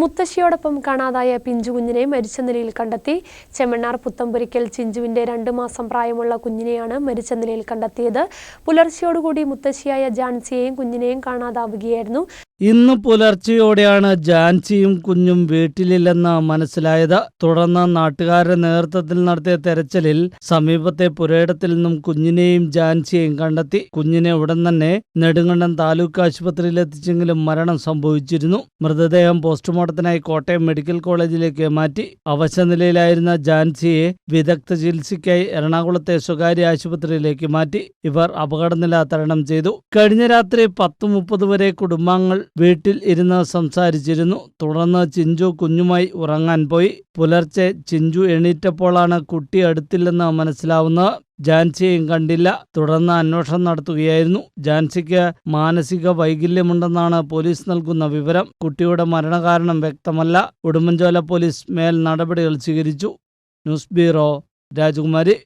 മുത്തശ്ശിയോടൊപ്പം കാണാതായ പിഞ്ചുകുഞ്ഞിനെ മരിച്ച നിലയിൽ കണ്ടെത്തി. ചെമ്മണ്ണാർ പുത്തമ്പുരിക്കൽ ചിഞ്ചുവിന്റെ രണ്ടു മാസം പ്രായമുള്ള കുഞ്ഞിനെയാണ് മരിച്ച നിലയിൽ കണ്ടെത്തിയത്. പുലർച്ചയോടുകൂടി മുത്തശ്ശിയായ ജാൻസിയെയും കുഞ്ഞിനെയും കാണാതാവുകയായിരുന്നു. ഇന്ന് പുലർച്ചെയോടെയാണ് ജാൻസിയും കുഞ്ഞും വീട്ടിലില്ലെന്ന് മനസ്സിലായത്. തുടർന്ന് നാട്ടുകാരുടെ നേതൃത്വത്തിൽ നടത്തിയ തെരച്ചിലിൽ സമീപത്തെ പുരയിടത്തിൽ നിന്നും കുഞ്ഞിനെയും ജാൻസിയെയും കണ്ടെത്തി. കുഞ്ഞിനെ ഉടൻ തന്നെ നെടുങ്കണ്ടം താലൂക്ക് ആശുപത്രിയിൽ എത്തിച്ചെങ്കിലും മരണം സംഭവിച്ചിരുന്നു. മൃതദേഹം പോസ്റ്റ്മോർട്ടത്തിനായി കോട്ടയം മെഡിക്കൽ കോളേജിലേക്ക് മാറ്റി. അവശനിലയിലായിരുന്ന ജാൻസിയെ വിദഗ്ധ ചികിത്സയ്ക്കായി എറണാകുളത്തെ സ്വകാര്യ ആശുപത്രിയിലേക്ക് മാറ്റി. ഇവർ അപകടനില തരണം ചെയ്തു. കഴിഞ്ഞ രാത്രി പത്ത് മുപ്പത് വരെ കുടുംബാംഗങ്ങൾ വീട്ടിൽ ഇരുന്ന് സംസാരിച്ചിരുന്നു. തുടർന്ന് ചിഞ്ചു കുഞ്ഞുമായി ഉറങ്ങാൻ പോയി. പുലർച്ചെ ചിഞ്ചു എണീറ്റപ്പോഴാണ് കുട്ടി അടുത്തില്ലെന്ന് മനസ്സിലാവുന്നത്. ജാൻസിയെയും കണ്ടില്ല. തുടർന്ന് അന്വേഷണം നടത്തുകയായിരുന്നു. ജാൻസിക്ക് മാനസിക വൈകല്യമുണ്ടെന്നാണ് പോലീസ് നൽകുന്ന വിവരം. കുട്ടിയുടെ മരണകാരണം വ്യക്തമല്ല. ഉടുമ്പൻചോല പോലീസ് മേൽ നടപടികൾ സ്വീകരിച്ചു. ന്യൂസ് ബ്യൂറോ രാജകുമാരി.